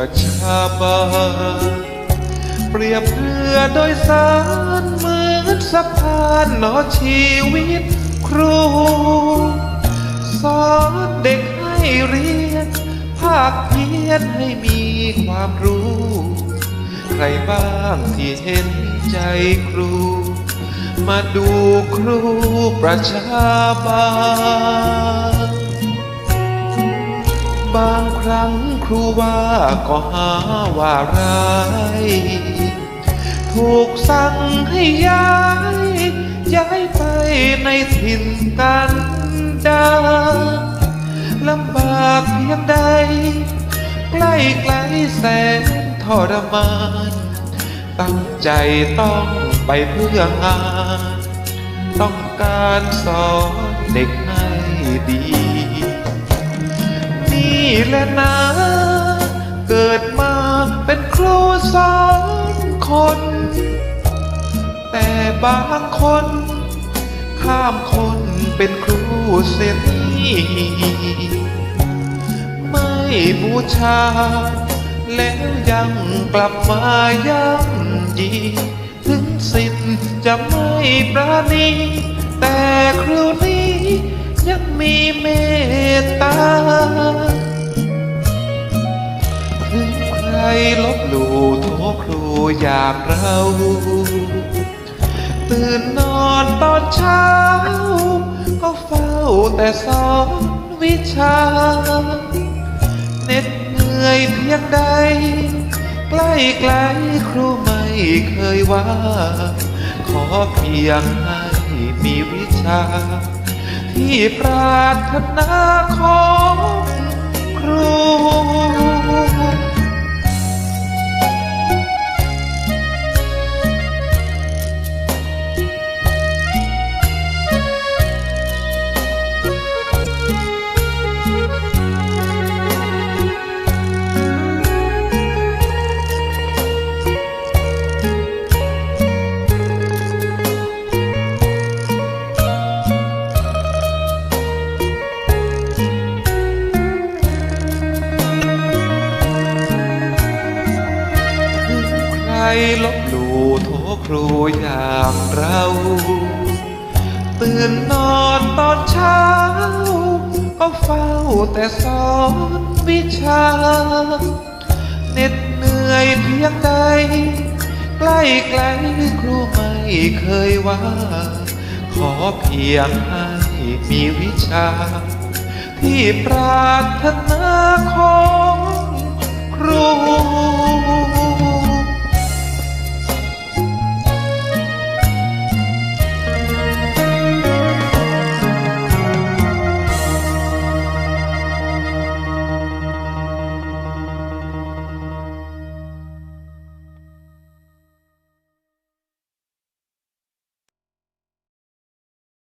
ประชาบาลเปรียบเรือโดยสารเหมือนสะพานหนอชีวิตครู สอนเด็กให้เรียน ภาคเพียนให้มีความรู้ ใครบ้างที่เห็นใจครู มาดูครูประชาบาล ครูว่าก็หาว่าร้ายถูกสั่งให้ย้าย ย้ายไปในถิ่นกันดารลำบากเพียงใด ใกล้ไกลแสนทรมาน ตั้งใจต้องไปเพื่องาน ต้องการสอนเด็กให้ดี นี่แหละนะ ดมาเป็นครูสอนคน แต่บางคน ข้ามคนเป็นครูเสียทีไม่บูชา แล้วยังกลับมาย่ำยี ถึงสิทธิ์จะไม่ประณีแต่ครูนีู้โทษครูอย่างเราตื่นนอนตอนเช้า ก็เฝ้าแต่สอนวิชาเหน็ดเหนื่อยเพียงใด ใกล้ไกลครูไม่เคยว่า ขอเพียงให้มีวิชา ที่ปรารถนาของครู ลบหลู่โทษครูอย่างเรา ตื่นนอนตอนเช้า ก็เฝ้าแต่สอนวิชาเหน็ดเหนื่อยเพียงใด ใกล้ไกลครูไม่เคยว่า ขอเพียงให้มีวิชา ที่ปรารถนาของครู